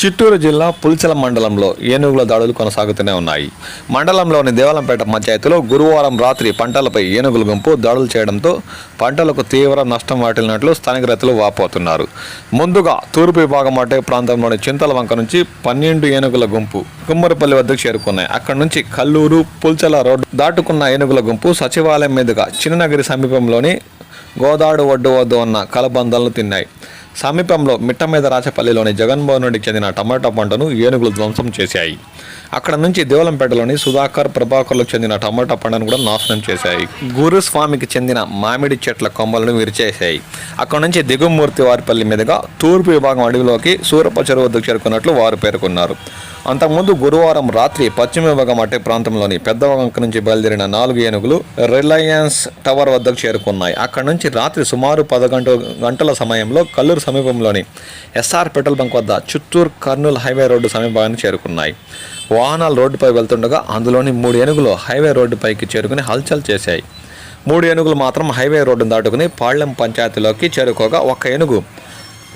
చిత్తూరు జిల్లా పుల్చల మండలంలో ఏనుగుల దాడులు కొనసాగుతూనే ఉన్నాయి. మండలంలోని దేవలంపేట పంచాయతీలో గురువారం రాత్రి పంటలపై ఏనుగుల గుంపు దాడులు చేయడంతో పంటలకు తీవ్ర నష్టం వాటిల్లినట్లు స్థానిక రైతులు వాపోతున్నారు. ముందుగా తూర్పు విభాగం అటే ప్రాంతంలోని చింతల వంక నుంచి పన్నెండు ఏనుగుల గుంపు కుమ్మరిపల్లి వద్దకు చేరుకున్నాయి. అక్కడి నుంచి కల్లూరు పుల్చల రోడ్డు దాటుకున్న ఏనుగుల గుంపు సచివాలయం మీదుగా చిన్ననగరి సమీపంలోని గోదాడు ఒడ్డు వద్ద ఉన్న కలబందలను తిన్నాయి. సమీపంలో మిట్ట మీద రాచపల్లిలోని జగన్మోహన్ రెడ్డికి చెందిన టమాటా పంటను ఏనుగులు ధ్వంసం చేశాయి. అక్కడ నుంచి దేవలంపేటలోని సుధాకర్ ప్రభాకర్లకు చెందిన టమాటా పంటను కూడా నాశనం చేశాయి. గురుస్వామికి చెందిన మామిడి చెట్ల కొమ్మలను విరిచేశాయి. అక్కడ నుంచి దిగుమూర్తి వారిపల్లి మీదుగా తూర్పు విభాగం అడవిలోకి సూరప చెరువు వద్దకు చేరుకున్నట్లు వారు పేర్కొన్నారు. అంతకుముందు గురువారం రాత్రి పశ్చిమ విభాగం అట్టే ప్రాంతంలోని పెద్దవంక నుంచి బయలుదేరిన నాలుగు ఏనుగులు రిలయన్స్ టవర్ వద్దకు చేరుకున్నాయి. అక్కడ నుంచి రాత్రి సుమారు పదకొండు గంటల సమయంలో కల్లూరు సమీపంలోని ఎస్ఆర్ పెట్రోల్ బంక్ వద్ద చిత్తూరు కర్నూలు హైవే రోడ్డు సమీపానికి చేరుకున్నాయి. వాహనాలు రోడ్డుపై వెళ్తుండగా అందులోని మూడు ఏనుగులు హైవే రోడ్డుపైకి చేరుకుని హల్చల్ చేశాయి. మూడు ఏనుగులు మాత్రం హైవే రోడ్డును దాటుకుని పాళ్ళెం పంచాయతీలోకి చేరుకోగా ఒక్క ఏనుగు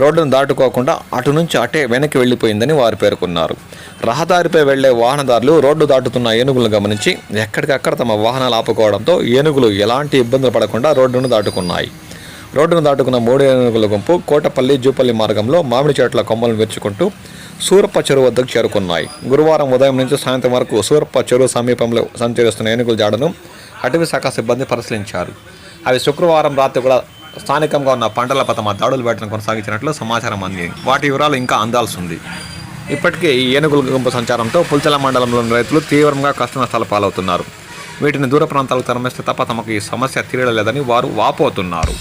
రోడ్డును దాటుకోకుండా అటు నుంచి అటే వెనక్కి వెళ్ళిపోయిందని వారు పేర్కొన్నారు. రహదారిపై వెళ్ళే వాహనదారులు రోడ్డు దాటుతున్న ఏనుగులను గమనించి ఎక్కడికక్కడ తమ వాహనాలు ఆపుకోవడంతో ఏనుగులు ఎలాంటి ఇబ్బందులు పడకుండా రోడ్డును దాటుకున్నాయి. రోడ్డును దాటుకున్న మూడు ఏనుగుల గుంపు కోటపల్లి జూపల్లి మార్గంలో మామిడి చెట్ల కొమ్మలను విరుచుకుంటూ సూరప్ప చెరువు వద్దకు చేరుకున్నాయి. గురువారం ఉదయం నుంచి సాయంత్రం వరకు సూరప్ప చెరువు సమీపంలో సంచరిస్తున్న ఏనుగుల జాడను అటవీ శాఖ సిబ్బంది పరిశీలించారు. అవి శుక్రవారం రాత్రి కూడా స్థానికంగా ఉన్న పంటలపై తమ దాడులు వేటను కొనసాగించినట్లు సమాచారం అందింది వాటి వివరాలు ఇంకా అందాల్సి ఉంది. ఇప్పటికే ఈ ఏనుగుల గుంపు సంచారంతో పుల్చల మండలంలోని రైతులు తీవ్రంగా కష్టనష్టాల పాలవుతున్నారు. వీటిని దూర ప్రాంతాలకు తరమిస్తే తప్ప తమకు ఈ సమస్య తీరలేదని వారు వాపోతున్నారు.